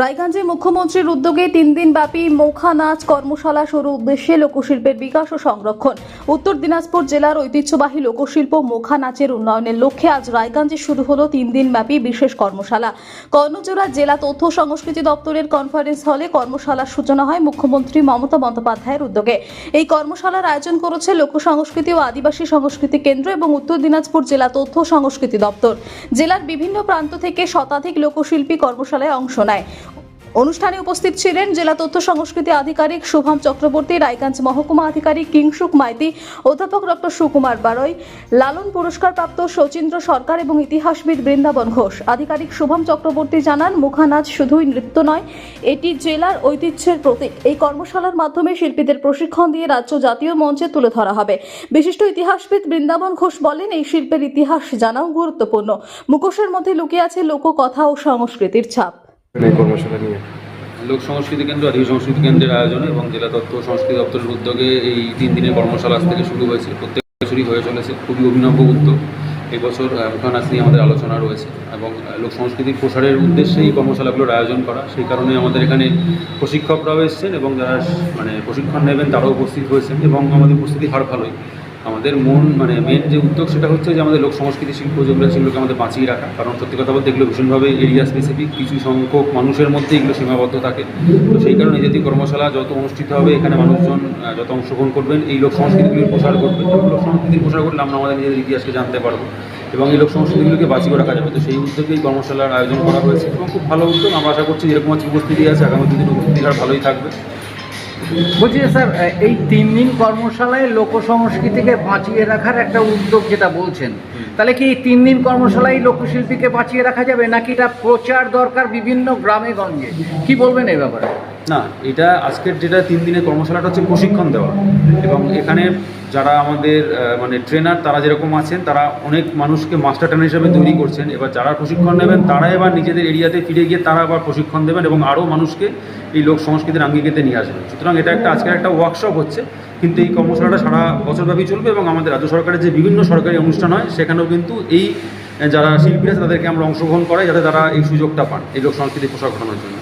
রায়গঞ্জে মুখ্যমন্ত্রীর উদ্যোগে তিন দিন ব্যাপী মৌখা নাচ কর্মশালা শুরু উদ্দেশ্যে লোকশিল্পের বিকাশ ও সংরক্ষণ। উত্তর দিনাজপুর জেলার ঐতিহ্যবাহী লোকশিল্প মোখা নাচের উন্নয়নের লক্ষ্যে আজ রায়গঞ্জে শুরু হলো তিন দিন ব্যাপী বিশেষ কর্মশালা। কর্ণজোড়া জেলা তথ্য সংস্কৃতি দপ্তরের কনফারেন্স হলে কর্মশালার সূচনা হয় মুখ্যমন্ত্রী মমতা বন্দ্যোপাধ্যায়ের উদ্যোগে। এই কর্মশালার আয়োজন করেছে লোক সংস্কৃতি ও আদিবাসী সংস্কৃতি কেন্দ্র এবং উত্তর দিনাজপুর জেলা তথ্য সংস্কৃতি দপ্তর। জেলার বিভিন্ন প্রান্ত থেকে শতাধিক লোকশিল্পী কর্মশালায় অংশ নেয়। অনুষ্ঠানে উপস্থিত ছিলেন জেলা তথ্য সংস্কৃতি আধিকারিক শুভম চক্রবর্তী, রায়গঞ্জ মহকুমা আধিকারিক কিংসুক মাইতি, অধ্যাপক ডক্টর সুকুমার বারই, লালন পুরস্কারপ্রাপ্ত শচীন্দ্র সরকার এবং ইতিহাসবিদ বৃন্দাবন ঘোষ। আধিকারিক শুভম চক্রবর্তী জানান মুখানাচ শুধুই নৃত্য নয়, এটি জেলার ঐতিহ্যের প্রতীক। এই কর্মশালার মাধ্যমে শিল্পীদের প্রশিক্ষণ দিয়ে রাজ্য জাতীয় মঞ্চে তুলে ধরা হবে। বিশিষ্ট ইতিহাসবিদ বৃন্দাবন ঘোষ বলেন, এই শিল্পের ইতিহাস জানাও গুরুত্বপূর্ণ। মুখোশের মধ্যে লুকিয়ে আছে লোককথা ও সংস্কৃতির ছাপ। এই কর্মশালা নিয়ে। লোক সংস্কৃতি কেন্দ্র আদিবাসী সংস্কৃতি কেন্দ্রের আয়োজনে এবং জেলা ও সংস্কৃতি দপ্তরের উদ্যোগে এই তিন দিনের কর্মশালা আজ থেকে শুরু হয়েছে। প্রত্যেক বছরই হয়ে চলেছে। খুবই অভিনব উদ্যোগ। এই বছর আহ, মুখানাচ নিয়ে আমাদের আলোচনা রয়েছে এবং লোক সংস্কৃতির প্রসারের উদ্দেশ্যে এই কর্মশালাগুলোর আয়োজন করা। সেই কারণে আমাদের এখানে প্রশিক্ষকরাও এসেছেন এবং যারা মানে প্রশিক্ষণ নেবেন তারাও উপস্থিত হয়েছেন এবং আমাদের উপস্থিতি হার ভালোই। আমাদের মন মানে মেন যে উদ্যোগ সেটা হচ্ছে যে আমাদের লোক সংস্কৃতি শিল্প, যেগুলো সেগুলোকে আমাদের বাঁচিয়ে রাখা। কারণ সত্যি কথা বলতে এগুলো ভীষণভাবে এরিয়া স্পেসিফিক কিছু সংখ্যক মানুষের মধ্যে এগুলো সীমাবদ্ধ থাকে। তো সেই কারণে জাতীয় কর্মশালা যত অনুষ্ঠিত হবে, এখানে মানুষজন যত অংশগ্রহণ করবেন, এই লোক সংস্কৃতিগুলির প্রসার করবেন লোক সংস্কৃতির প্রসার করলে আমরা আমাদের নিজেদের ইতিহাসকে জানতে পারব। এবং এই লোক সংস্কৃতিগুলোকে বাঁচিয়ে রাখা যাবে। তো সেই উদ্যোগেই কর্মশালার আয়োজন করা হয়েছে। এবং খুব ভালো উদ্যোগ। আমরা আশা করছি যেরকম আজকে উপস্থিতি আছে, আগামী দুদিন উপস্থিতি আর ভালোই থাকবে। বলছি স্যার এই তিন দিন কর্মশালায় লোক সংস্কৃতিকে বাঁচিয়ে রাখার একটা উদ্যোগ যেটা বলছেন তাহলে কি এই তিন দিন কর্মশালায় লোকশিল্পীকে বাঁচিয়ে রাখা যাবে? নাকি এটা প্রচার দরকার বিভিন্ন গ্রামে গঞ্জে? কি বলবেন এই ব্যাপারে? না, এটা আজকের যেটা তিন দিনের কর্মশালাটা হচ্ছে প্রশিক্ষণ দেওয়া। এবং এখানে যারা আমাদের মানে ট্রেনার তারা যেরকম আছেন, তারা অনেক মানুষকে মাস্টার ট্রেনার হিসেবে তৈরি করছেন। এবার যারা প্রশিক্ষণ নেবেন, তারা এবার নিজেদের এরিয়াতে ফিরে গিয়ে তারা আবার প্রশিক্ষণ দেবেন এবং আরও মানুষকে এই লোক সংস্কৃতির আঙ্গিকেতে নিয়ে আসবেন। সুতরাং এটা একটা, আজকের একটা ওয়ার্কশপ হচ্ছে, কিন্তু এই কর্মশালাটা সারা বছরব্যাপী চলবে এবং আমাদের রাজ্য সরকারের যে বিভিন্ন সরকারি অনুষ্ঠান হয়, সেখানেও কিন্তু এই, যারা শিল্পী আছে, তাদেরকে আমরা অংশগ্রহণ করাই যাতে তারা এই সুযোগটা পান, এই লোক সংস্কৃতি প্রসার ঘটানোর জন্য।